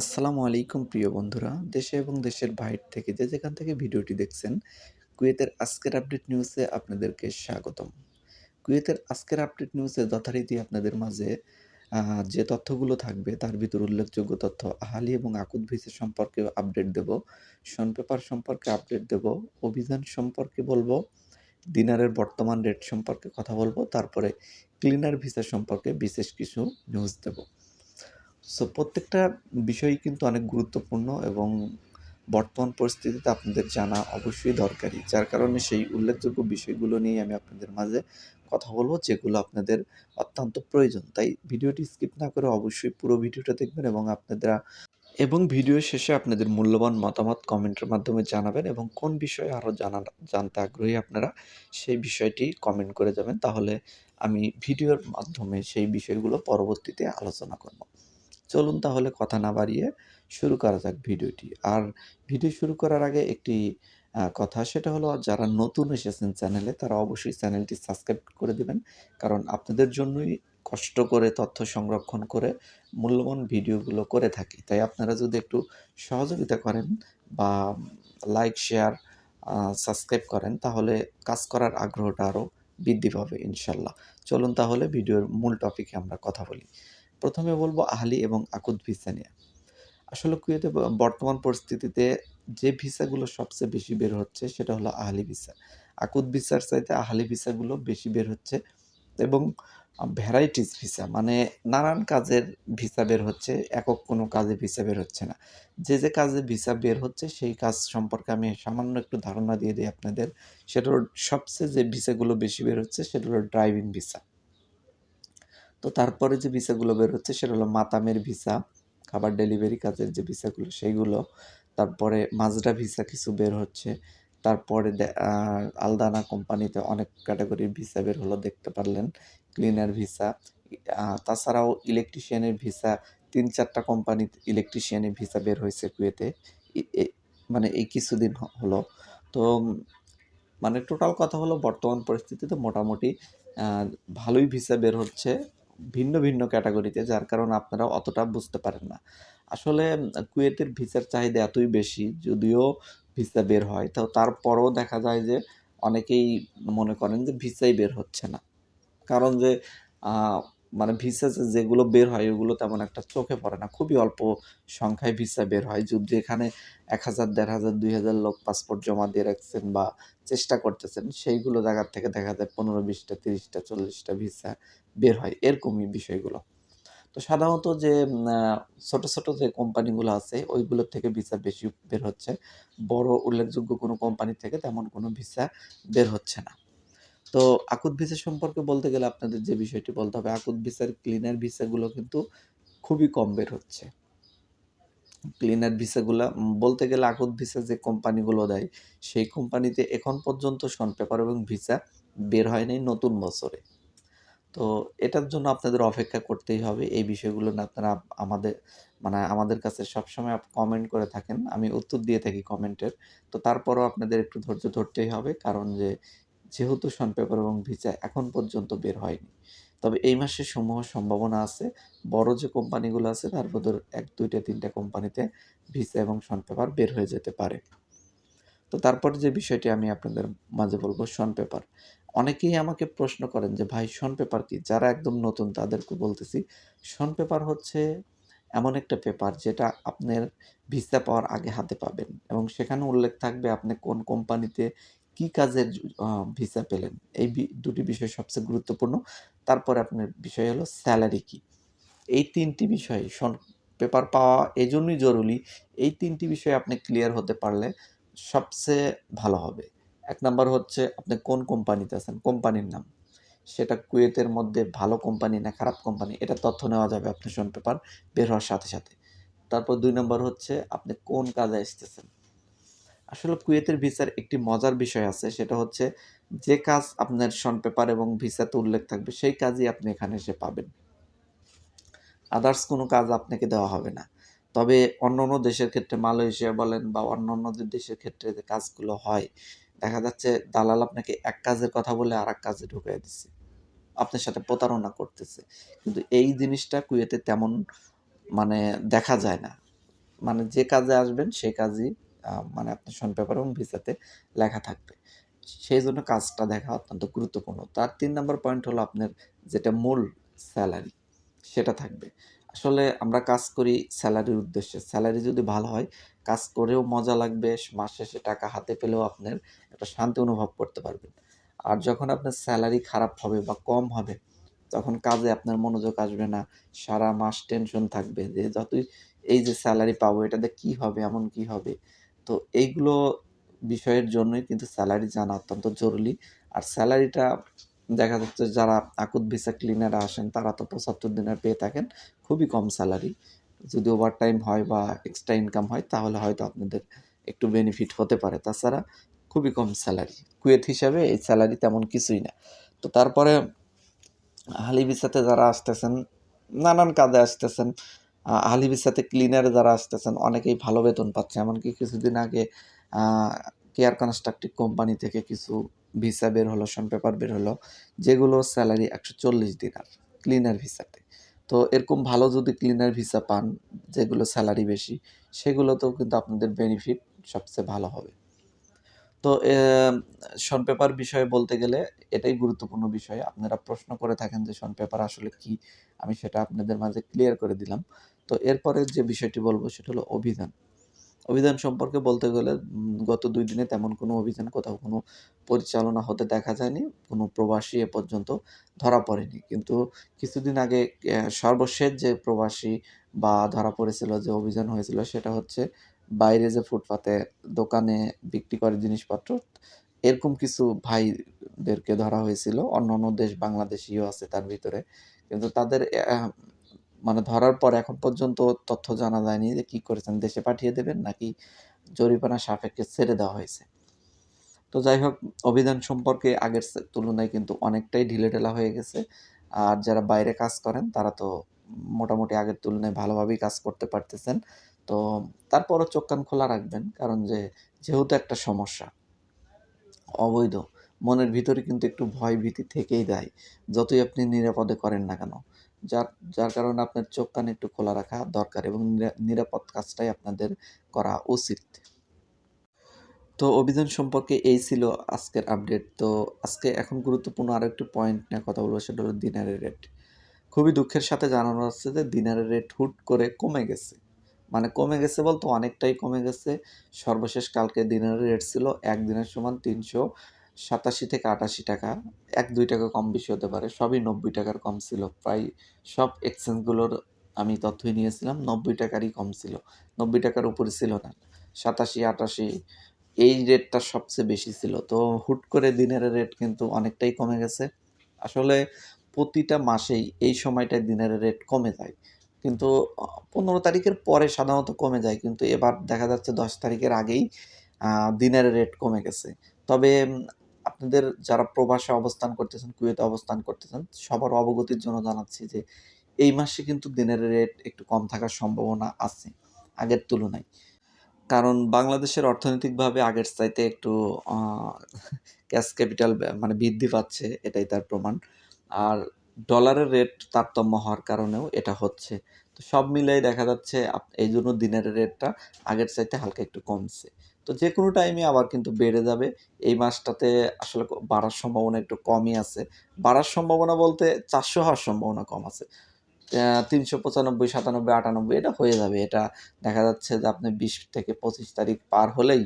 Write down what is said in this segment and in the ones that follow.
আসসালামু আলাইকুম প্রিয় বন্ধুরা, দেশে এবং দেশের বাইরে থেকে যে যেখান থেকে ভিডিওটি দেখছেন, কুয়েতের আজকের আপডেট নিউজে আপনাদেরকে স্বাগতম। কুয়েতের আজকের আপডেট নিউজে যথারীতি আপনাদের মাঝে যে তথ্যগুলো থাকবে তার ভিতর উল্লেখযোগ্য তথ্য, আহালি এবং আকুত ভিসা সম্পর্কে আপডেট দেব, শন পেপার সম্পর্কে আপডেট দেব, অভিযান সম্পর্কে বলব দিনারের বর্তমান রেট সম্পর্কে কথা বলব, তারপরে ক্লিনার ভিসা সম্পর্কে বিশেষ কিছু নিউজ দেব। সো প্রত্যেকটা বিষয়ই কিন্তু অনেক গুরুত্বপূর্ণ এবং বর্তমান পরিস্থিতিতে আপনাদের জানা অবশ্যই দরকারি যার কারণে সেই উল্লেখযোগ্য বিষয়গুলো নিয়ে আমি আপনাদের মাঝে কথা বলব, যেগুলো আপনাদের অত্যন্ত প্রয়োজন। তাই ভিডিওটি স্কিপ না করে অবশ্যই পুরো ভিডিওটা দেখবেন এবং আপনারা এবং ভিডিও শেষে আপনাদের মূল্যবান মতামত কমেন্টের মাধ্যমে জানাবেন এবং কোন বিষয়ে আরও জানা, জানতে আগ্রহী আপনারা সেই বিষয়টি কমেন্ট করে যাবেন। তাহলে আমি ভিডিওর মাধ্যমে সেই বিষয়গুলো পরবর্তীতে আলোচনা করব। চলুন তাহলে কথা না বাড়িয়ে শুরু করা যাক ভিডিওটি। আর ভিডিও শুরু করার আগে একটি কথা, সেটা হলো যারা নতুন এসেছেন চ্যানেলে, তারা অবশ্যই চ্যানেলটি সাবস্ক্রাইব করে দেবেন। কারণ আপনাদের জন্যই কষ্ট করে, তথ্য সংরক্ষণ করে, মূল্যবান ভিডিওগুলো করে থাকি। তাই আপনারা যদি একটু সহযোগিতা করেন বা লাইক, শেয়ার সাবস্ক্রাইব করেন, তাহলে কাজ করার আগ্রহটা আরও বৃদ্ধি পাবে, ইনশাল্লাহ। চলুন তাহলে ভিডিওর মূল টপিকে আমরা কথা বলি। প্রথমে বলব আহলি এবং আকুত ভিসা নিয়ে। আসলে কুয়েতে বর্তমান পরিস্থিতিতে যে ভিসাগুলো সবচেয়ে বেশি বের হচ্ছে সেটা হলো আহলি ভিসা। আকুত ভিসার চাইতে আহলি ভিসাগুলো বেশি বের হচ্ছে এবং ভ্যারাইটিস ভিসা মানে নানান কাজের ভিসা বের হচ্ছে, একক কোনো কাজে ভিসা বের হচ্ছে না। যে যে কাজে ভিসা বের হচ্ছে সেই কাজ সম্পর্কে আমি সামান্য একটু ধারণা দিয়ে দিই আপনাদের। সেটা হলো সবচেয়ে যে ভিসাগুলো বেশি বের হচ্ছে সেটা হলো ড্রাইভিং ভিসা। তো তারপরে যে ভিসাগুলো বের হচ্ছে সেটা হলো মাতামের ভিসা, খাবার ডেলিভারি কাজের যে ভিসাগুলো সেইগুলো, তারপরে মাজরা ভিসা কিছু বের হচ্ছে, তারপরে আলদানা কোম্পানিতে অনেক ক্যাটাগরির ভিসা বের হলো, দেখতে পারলেন, ক্লিনার ভিসা তাছাড়াও ইলেকট্রিশিয়ানের ভিসা, তিন চারটা কোম্পানি ইলেকট্রিশিয়ানের ভিসা বের হয়েছে কুয়েতে মানে এই কিছুদিন হলো, তো মানে টোটাল কথা হলো বর্তমান পরিস্থিতিতে মোটামুটি ভালোই ভিসা বের হচ্ছে ভিন্ন ভিন্ন ক্যাটাগরিতে, যার কারণে আপনারা অতটা বুঝতে পারেন না। আসলে কুয়েতের ভিসার চাহিদা এতই বেশি, যদিও ভিসা বের হয়, তো তারপরও দেখা যায় যে অনেকেই মনে করেন যে ভিসাই বের হচ্ছে না। কারণ যে মানে ভিসা যেগুলো বের হয়, ওগুলো তেমন একটা চোখে পড়ে না। খুবই অল্প সংখ্যায় ভিসা বের হয়। যদি এখানে এক হাজার, দেড় হাজার, দুই হাজার লোক পাসপোর্ট জমা দিয়ে রাখছেন বা চেষ্টা করতেছেন, সেইগুলো জায়গার থেকে দেখা যায় পনেরো বিশটা, তিরিশটা, চল্লিশটা ভিসা বের হয়, এরকমই বিষয়গুলো। তো সাধারণত যে ছোট ছোট যে কোম্পানিগুলো আছে, ওইগুলোর থেকে ভিসা বেশি বের হচ্ছে। বড় উল্লেখযোগ্য কোনো কোম্পানি থেকে তেমন কোনো ভিসা বের হচ্ছে না। তো আকুত ভিসা সম্পর্কে বলতে গেলে আপনাদের যে বিষয়টি বলতে হবে, আকুত ভিসার ক্লিনার ভিসাগুলো কিন্তু খুবই কম বের হচ্ছে। ক্লিনার ভিসাগুলো বলতে গেলে আকুত ভিসা যে কোম্পানিগুলো দেয়, সেই কোম্পানিতে এখন পর্যন্ত শন পেপার এবং ভিসা বের হয় নাই নতুন বছরে। তো এটার জন্য আপনাদের অপেক্ষা করতেই হবে। এই বিষয়গুলো না আপনারা আমাদের মানে আমাদের কাছে সবসময় কমেন্ট করে থাকেন। আমি উত্তর দিয়ে থাকি কমেন্টের তো তারপরও আপনাদের একটু ধৈর্য ধরতেই হবে। কারণ যে যেহেতু শন পেপার এবং ভিসা এখন পর্যন্ত বের হয়নি। তবে এই মাসে সমূহ সম্ভাবনা আছে। বড় যে কোম্পানিগুলো আছে, তার মধ্যে এক, দুইটা, তিনটা কোম্পানিতে ভিসা এবং শন পেপার বের হয়ে যেতে পারে। তো তারপর যে বিষয়টি আমি আপনাদের মাঝে বলব শন পেপার। অনেকেই আমাকে প্রশ্ন করেন যে, ভাই শন পেপার কি? যারা একদম নতুন, তাদেরকে বলতেছি শন পেপার হচ্ছে এমন একটা পেপার যেটা আপনার ভিসা পাওয়ার আগে হাতে পাবেন এবং সেখানে উল্লেখ থাকবে আপনি কোন কোম্পানিতে কি কাজের ভিসা পেলেন? এই দুটি বিষয় সবচেয়ে গুরুত্বপূর্ণ। তারপরে আপনার বিষয় হলো স্যালারি কি? এই তিনটি বিষয় শন পেপার পাওয়া এই জন্যই জরুরি। এই তিনটি বিষয়ে আপনি ক্লিয়ার হতে পারলে সবচেয়ে ভালো হবে। এক নাম্বার হচ্ছে আপনি কোন কোম্পানিতে আছেন? কোম্পানির নাম। সেটা কুয়েতের মধ্যে ভালো কোম্পানি না খারাপ কোম্পানি? এটা তথ্য নেওয়া যাবে আপনি শন পেপার বের হওয়ার সাথে সাথে। তারপর দুই নম্বর হচ্ছে আপনি কোন কাজে আসতেছেন? আসলে কুয়েতের ভিসার একটি মজার বিষয় আছে, সেটা হচ্ছে যে কাজ আপনার শন পেপার এবং ভিসাতে উল্লেখ থাকবে, সেই কাজই আপনি এখানে এসে পাবেন। আদার্স কোনো কাজ আপনাকে দেওয়া হবে না। তবে অন্য অন্য দেশের ক্ষেত্রে, মালয়েশিয়া বলেন বা অন্য অন্য দেশের ক্ষেত্রে যে কাজগুলো হয়, দেখা যাচ্ছে দালাল আপনাকে এক কাজের কথা বলে আর এক কাজে ঢুকিয়ে দিচ্ছে আপনার সাথে প্রতারণা করতেছে। কিন্তু এই জিনিসটা কুয়েতে তেমন মানে দেখা যায় না। মানে যে কাজে আসবেন সেই কাজই মানে আপনার শন পেপার এবং ভিসাতে লেখা থাকবে। সেই জন্য কাজটা দেখা অত্যন্ত গুরুত্বপূর্ণ। তার তিন নম্বর পয়েন্ট হলো আপনার যেটা মূল স্যালারি সেটা থাকবে। আসলে আমরা কাজ করি স্যালারির উদ্দেশ্যে। স্যালারি যদি ভালো হয়, কাজ করেও মজা লাগবে, মাস শেষে টাকা হাতে পেলেও আপনার একটা শান্তি অনুভব করতে পারবেন। আর যখন আপনার স্যালারি খারাপ হবে বা কম হবে, তখন কাজে আপনার মনোযোগ আসবে না। সারা মাস টেনশন থাকবে যে যতই এই যে স্যালারি পাবো এটাতে কি হবে, এমন কি হবে? তো এইগুলো বিষয়ের জন্যই কিন্তু স্যালারি জানা অত্যন্ত জরুরি। আর স্যালারিটা দেখা যাচ্ছে যারা আকুত ভিসা ক্লিনাররা আসেন তারা তো ৭৫ দিনের পেয়ে থাকেন। খুবই কম স্যালারি। যদি ওভারটাইম হয় বা এক্সট্রা ইনকাম হয় তাহলে হয়তো আপনাদের একটু বেনিফিট হতে পারে। তাছাড়া খুবই কম স্যালারি। কুয়েত হিসাবে এই স্যালারি তেমন কিছুই না। তো তারপরে আহলি ভিসাতে যারা আসতেছেন, নানান কাজে আসতেছেন। আহলি ভিসাতে ক্লিনারে যারা আসতেছেন অনেকেই ভালো বেতন পাচ্ছে। এমনকি কিছুদিন আগে কেয়ার কনস্ট্রাকটিভ কোম্পানি থেকে কিছু ভিসা বের হলো, শন পেপার বের হলো। যেগুলো স্যালারি ১৪০ দিনার ক্লিনার ভিসাতে। তো এরকম ভালো যদি ক্লিনার ভিসা পান, যেগুলো স্যালারি বেশি, সেগুলোতেও কিন্তু আপনাদের বেনিফিট সবচেয়ে ভালো হবে। তো শন পেপার বিষয়ে বলতে গেলে এটাই গুরুত্বপূর্ণ বিষয়। আপনারা প্রশ্ন করে থাকেন যে শন পেপার আসলে কি? আমি সেটা আপনাদের মাঝে ক্লিয়ার করে দিলাম। তো এরপরে যে বিষয়টি বলব সেটা হলো অভিযান। অভিযান সম্পর্কে বলতে গেলে গত দুই দিনে তেমন কোনো অভিযান কোথাও কোনো পরিচালনা হতে দেখা যায়নি। কোনো প্রবাসী এ পর্যন্ত ধরা পড়েনি। কিন্তু কিছুদিন আগে সর্বশেষ যে প্রবাসী বা ধরা পড়েছিল যে অভিযান হয়েছিল সেটা হচ্ছে বাইরে যে ফুটপাতে দোকানে বিক্রি করে জিনিসপত্র, এরকম কিছু ভাইদেরকে ধরা হয়েছিল। অন্য অন্য দেশ বাংলাদেশীও আছে তার ভিতরে। কিন্তু তাদের মানে ধরার পর এখন পর্যন্ত তথ্য জানা যায়নি যে কি করেছেন। দেশে পাঠিয়ে দেবেন নাকি জরিমানা সাপেক্ষে ছেড়ে দেওয়া হয়েছে। তো যাই হোক অভিযান সম্পর্কে আগের তুলনায় কিন্তু অনেকটাই ঢিলেঢালা হয়ে গেছে। আর যারা বাইরে কাজ করেন তারা তো মোটামুটি আগের তুলনায় ভালোভাবেই কাজ করতে পারতেছেন। তো তারপরও চোখ কান খোলা রাখবেন। কারণ যে যেহেতু একটা সমস্যা অবৈধ, মনের ভিতরে কিন্তু একটু ভয় ভীতি থেকেই যায়। যতই আপনি নিরাপদে করেন না কেন। যার যার কারণে আপনার চোখ কান একটু খোলা রাখা দরকার এবং নিরাপদ কাজটাই আপনাদের করা উচিত। তো অভিযান সম্পর্কে এই ছিল আজকের আপডেট। তো আজকে এখন গুরুত্বপূর্ণ আরেকটি পয়েন্ট নিয়ে কথা বলব, সেটা হলো দিনারের রেট। খুবই দুঃখের সাথে জানানো যাচ্ছে যে দিনারের রেট হুট করে কমে গেছে। মানে কমে গেছে বলতে অনেকটাই কমে গেছে। সর্বশেষ কালকে দিনারের রেট ছিল ১ দিনার সমান ৩৮৭ থেকে ৮৮ টাকা। ১-২ টাকা কম বেশি হতে পারে। সবই ৯০ টাকার কম ছিল। প্রায় সব এক্সচেঞ্জগুলোর আমি তথ্যই নিয়েছিলাম ৯০ টাকারই কম ছিল। ৯০ টাকার উপরে ছিল না। ৮৭-৮৮ এই রেটটা সবচেয়ে বেশি ছিল। তো হুট করে দিনের রেট কিন্তু অনেকটাই কমে গেছে। আসলে প্রতিটা মাসেই এই সময়টায় দিনের রেট কমে যায়। কিন্তু পনেরো তারিখের পরে সাধারণত কমে যায়। কিন্তু এবার দেখা যাচ্ছে ১০ তারিখের আগেই দিনের রেট কমে গেছে। তবে আপনাদের যারা প্রবাসে অবস্থান করতেছেন, কুয়েতে অবস্থান করতেছেন, সবার অবগতির জন্য জানাচ্ছি যে এই মাসে কিন্তু দিনের রেট একটু কম থাকার সম্ভাবনা আছে আগের তুলনায়। কারণ বাংলাদেশের অর্থনৈতিকভাবে আগের চাইতে একটু ক্যাশ ক্যাপিটাল মানে বৃদ্ধি পাচ্ছে এটাই তার প্রমাণ। আর ডলারের রেট তারতম্য হওয়ার কারণেও এটা হচ্ছে। তো সব মিলায়ে দেখা যাচ্ছে আপ এইজন্য দিনের রেটটা আগের চাইতে হালকা একটু কমছে। তো যেকোনো টাইমে আবার কিন্তু বেড়ে যাবে। এই মাসটাতে আসলে বাড়ার সম্ভাবনা একটু কমই আছে। বাড়ার সম্ভাবনা বলতে ৪০০ হওয়ার সম্ভাবনা কম আছে। তিনশো পঁচানব্বই, সাতানব্বই, আটানব্বই এটা হয়ে যাবে। এটা দেখা যাচ্ছে যে আপনি ২০ থেকে ২৫ তারিখ পার হলেই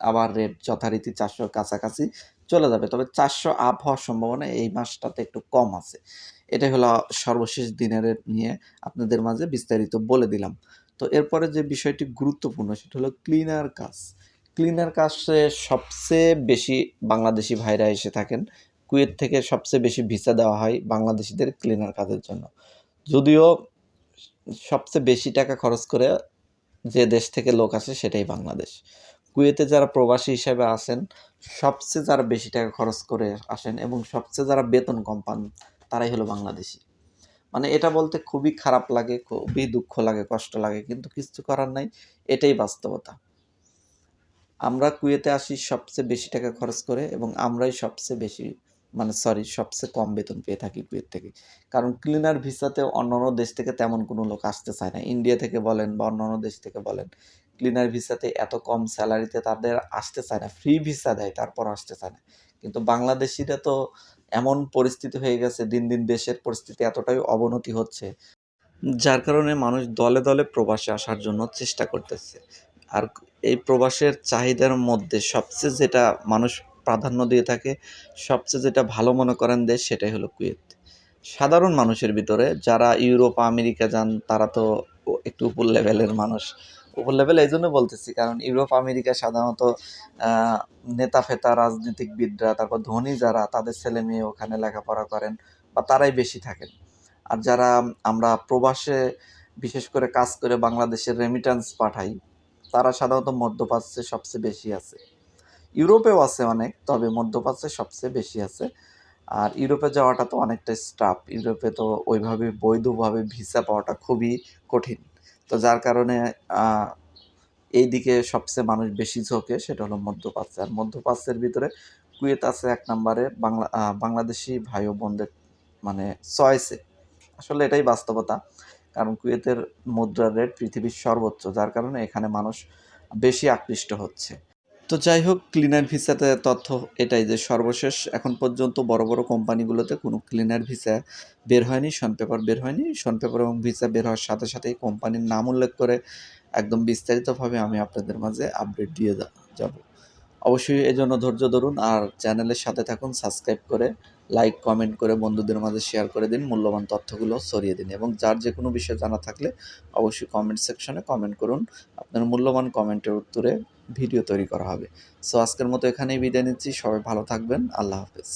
আবার রেট যথারীতি ৪০০ র কাছাকাছি চলে যাবে। তবে ৪০০ আপ হওয়ার সম্ভাবনা এই মাসটাতে একটু কম আছে। এটাই হলো সর্বশেষ দিনারের নিয়ে আপনাদের মাঝে বিস্তারিত বলে দিলাম। তো এরপরে যে বিষয়টি গুরুত্বপূর্ণ সেটা হলো ক্লিনার কাজ। ক্লিনার কাজে সবচেয়ে বেশি বাংলাদেশি ভাইরা এসে থাকেন। কুয়েত থেকে সবচেয়ে বেশি ভিসা দেওয়া হয় বাংলাদেশিদের ক্লিনার কাজের জন্য। যদিও সবচেয়ে বেশি টাকা খরচ করে যে দেশ থেকে লোক আসে সেটাই বাংলাদেশ। কুয়েতে যারা প্রবাসী হিসেবে আসেন সবচেয়ে যারা বেশি টাকা খরচ করে আসেন এবং সবচেয়ে যারা বেতন কম পান, তারাই হলো বাংলাদেশী। মানে এটা বলতে খুবই খারাপ লাগে, খুবই দুঃখ লাগে, কষ্ট লাগে। কিন্তু কিছু করার নাই। এটাই বাস্তবতা। আমরা কুয়েতে আসি সবচেয়ে বেশি টাকা খরচ করে এবং আমরাই সবচেয়ে বেশি মানে সরি সবচেয়ে কম বেতন পেয়ে থাকি কুয়েত থেকে কারণ ক্লিনার ভিসাতে অন্যান্য দেশ থেকে তেমন কোনো লোক আসতে চায় না ইন্ডিয়া থেকে বলেন বা অন্যান্য দেশ থেকে বলেন ক্লিনার ভিসাতে এত কম স্যালারিতে তাদের আসতে চায় না ফ্রি ভিসা দেয় তারপর আসতে চায় না কিন্তু বাংলাদেশিরা তো এমন পরিস্থিতি হয়ে গেছে, দিন দিন দেশের পরিস্থিতি এতটাই অবনতি হচ্ছে, যার কারণে মানুষ দলে দলে প্রবাসে আসার জন্য চেষ্টা করতেছে। আর এই প্রবাসের চাহিদার মধ্যে সবচেয়ে যেটা মানুষ প্রাধান্য দিয়ে থাকে, সবচেয়ে যেটা ভালো মনে করেন দেশ, সেটাই হলো কুয়েত। সাধারণ মানুষের ভিতরে যারা ইউরোপ, আমেরিকা যান, তারা তো একটু উপর লেভেলের মানুষ। উপর লেভেল এই জন্য বলতেছি। কারণ ইউরোপ, আমেরিকা সাধারণত নেতা ফেতা রাজনীতিকবিদরা, তারপর ধনী যারা, তাদের ছেলে মেয়ে ওখানে লেখাপড়া করেন বা তারাই বেশি থাকেন। আর যারা আমরা প্রবাসে বিশেষ করে কাজ করে বাংলাদেশের রেমিটেন্স পাঠাই, তারা সাধারণত মধ্যপ্রাচ্যে সবচেয়ে বেশি আছে। ইউরোপেও আছে অনেক, তবে মধ্যপ্রাচ্যে সবচেয়ে বেশি আছে। আর ইউরোপে যাওয়াটা তো অনেকটা স্টাফ ইউরোপে তো ওইভাবে বৈধভাবে ভিসা পাওয়াটা খুবই কঠিন। তো যার কারণে এই দিকে সবচেয়ে মানুষ বেশি ঝোঁকে সেটা হলো মধ্যপ্রাচ্য। আর মধ্যপ্রাচ্যের ভিতরে কুয়েত আছে এক নম্বরে, বাংলা বাংলাদেশি ভাই ও বোনদের মানে চয়েসে। আসলে এটাই বাস্তবতা, কারণ কুয়েতের মুদ্রার রেট পৃথিবীর সর্বোচ্চ, যার কারণে এখানে মানুষ বেশি আকৃষ্ট হচ্ছে। তো যাই হোক ক্লিনার ভিসাতে তথ্য এটাই যে সর্বশেষ এখন পর্যন্ত বড় বড় কোম্পানিগুলোতে কোনো ক্লিনার ভিসা বের হয়নি শন পেপার বের হয়নি। শন পেপার এবং ভিসা বের হওয়ার সাথে সাথেই কোম্পানির নাম উল্লেখ করে একদম বিস্তারিতভাবে আমি আপনাদের মাঝে আপডেট দিয়ে যাব। অবশ্যই এজন্য ধৈর্য ধরুন আর চ্যানেলের সাথে থাকুন সাবস্ক্রাইব করে লাইক কমেন্ট করে বন্ধুদের মাঝে শেয়ার করে দিন, মূল্যবান তথ্যগুলো ছড়িয়ে দিন এবং যার যে কোনো বিষয় জানা থাকলে অবশ্যই কমেন্ট সেকশনে কমেন্ট করুন। আপনার মূল্যবান কমেন্টের উত্তরে ভিডিও তৈরি করা হবে। সো আজকের মতো এখানেই বিদায় নিচ্ছি। সবাই ভালো থাকবেন। আল্লাহ হাফেজ।